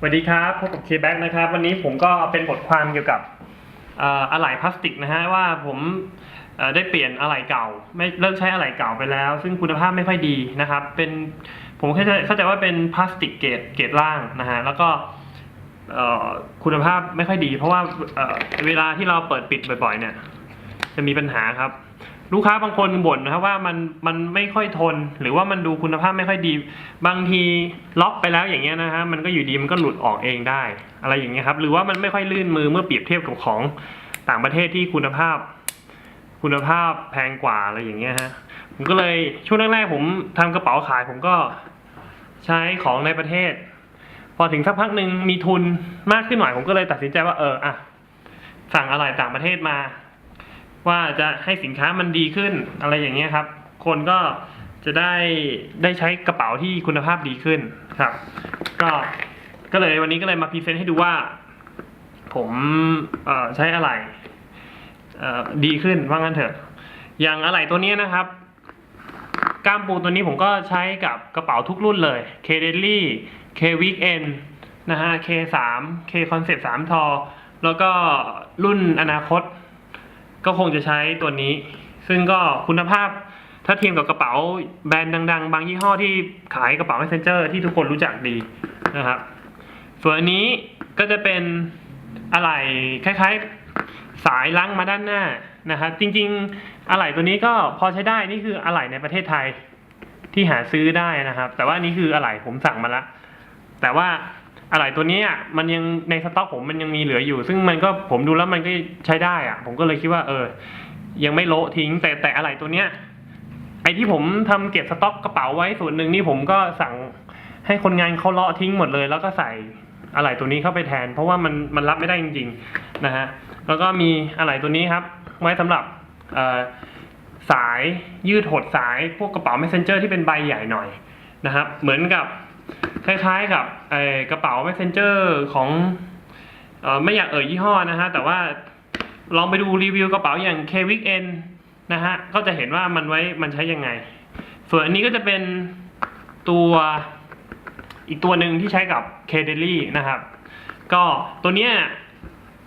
สวัสดีครับพบกับเคแบ็กนะครับ วันนี้ผมก็เป็นบทความเกี่ยวกับอะไหล่พลาสติกนะฮะว่าผมได้เปลี่ยนอะไหล่เก่า ไม่เลิกใช้อะไหล่เก่าไปแล้ว ซึ่งคุณภาพไม่ค่อยดีนะครับ เป็นผมเข้าใจว่าเป็นพลาสติกเกรดเกรดล่างนะฮะแล้วก็คุณภาพไม่ค่อยดี เพราะว่าเวลาที่เราเปิดปิดบ่อยๆเนี่ย จะมีปัญหาครับ ลูกค้าบางคนบ่นนะครับว่ามันมันไม่ค่อยทน หรือว่ามันดูคุณภาพไม่ค่อยดี บางทีล็อกไปแล้วอย่างเงี้ยนะฮะมันก็อยู่ดีมันก็หลุดออกเองได้ อะไรอย่างเงี้ยครับ หรือว่ามันไม่ค่อยลื่นมือเมื่อเปรียบเทียบกับของต่างประเทศที่คุณภาพ คุณภาพแพงกว่าอะไรอย่างเงี้ยฮะผมก็เลยช่วงแรกๆผมทำกระเป๋าขายผมก็ใช้ของในประเทศ พอถึงสักพักหนึ่งมีทุนมากขึ้นหน่อยผมก็เลยตัดสินใจว่าเอออะสั่งอะไรต่างประเทศมา ว่าจะให้สินค้ามันดีขึ้นอะไรอย่างเงี้ยครับ คนก็จะได้ได้ใช้กระเป๋าที่คุณภาพดีขึ้นครับ ก็ก็เลยวันนี้ก็เลยมาพรีเซนต์ให้ดูว่า ผมใช้อะไรดีขึ้นว่างั้นเถอะ อย่างอะไหล่ตัวนี้นะครับก้ามปูตัวนี้ผมก็ใช้กับกระเป๋าทุกรุ่นเลย K Daily K Weekend นะฮะ K 3 K Concept 3ทอแล้วก็รุ่นอนาคต ก็คงจะใช้ตัวนี้ ซึ่งก็คุณภาพถ้าเทียบกับกระเป๋าแบรนด์ดัง ๆ บางยี่ห้อที่ขายกระเป๋า messenger ที่ทุกคนรู้จักดีนะครับ ส่วนอันนี้ก็จะเป็นอะไหล่คล้ายๆสายล้างมาด้านหน้านะครับ จริงๆอะไหล่ตัวนี้ก็พอใช้ได้นี่คืออะไหล่ในประเทศไทยที่หาซื้อได้นะครับ แต่ว่านี่คืออะไหล่ผมสั่งมาละแต่ว่า อะไหล่ตัวนี้มันยังในสต็อกผมมันยังมีเหลืออยู่ ซึ่งมันก็ผมดูแล้วมันก็ใช้ได้อะผมก็เลยคิดว่า เออ ยังไม่โละทิ้ง แต่แต่อะไหล่ตัวเนี้ยไอที่ผมทำเก็บสต็อกกระเป๋าไว้ส่วนหนึ่งนี่ผมก็สั่งให้คนงานเขาเลาะทิ้งหมดเลย แล้วก็ใส่อะไหล่ตัวนี้เข้าไปแทน เพราะว่ามันมันรับไม่ได้จริง ๆนะฮะแล้วก็มีอะไหล่ตัวนี้ครับ ไว้สำหรับสายยืดหดสายพวกกระเป๋า messenger ที่เป็นใบใหญ่หน่อยนะครับ เหมือนกับ คล้ายๆกับเอ่อกระเป๋า messenger ของเออไม่อยากเอ่ยยี่ห้อนะฮะ แต่ว่าลองไปดูรีวิวกระเป๋าอย่าง K Weekend นะฮะ ก็จะเห็นว่ามันไว้มันใช้ยังไง ส่วนอันนี้ก็จะเป็นตัวอีกตัวหนึ่งที่ใช้กับ k d a i l y นะครับ ก็ตัวเนี้ย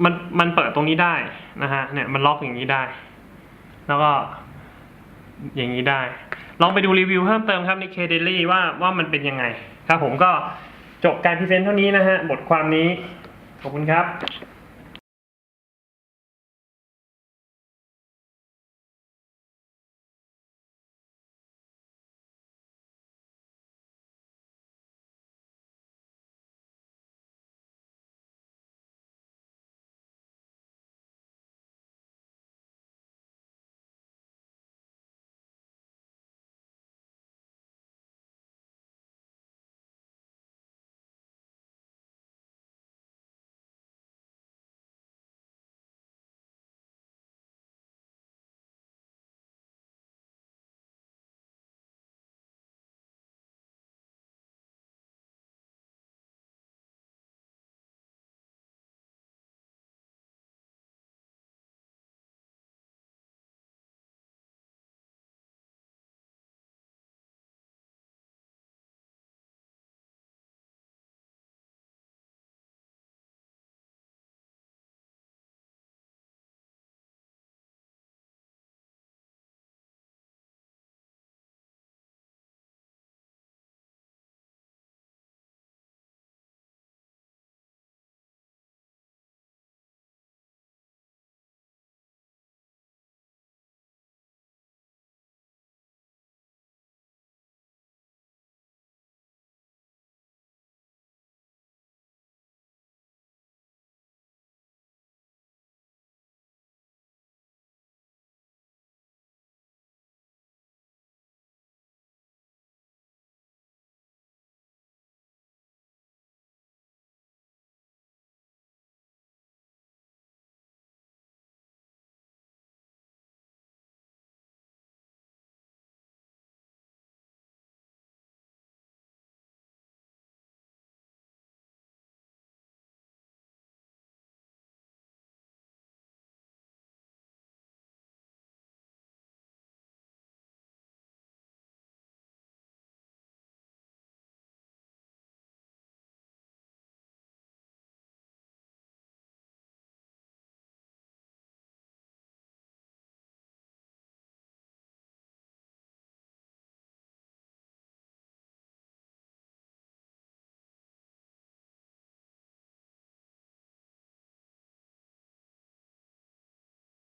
มันมันเปิดตรงนี้ได้นะฮะ เนี่ยมันล็อกอย่างนี้ได้ แล้วก็อย่างนี้ได้ ลองไปดูรีวิวเพิ่มเติมครับใน k d a i l y ว่าว่ามันเป็นยังไง ครับผมก็จบการพิเศษเท่านี้นะฮะบทความนี้ขอบคุณครับ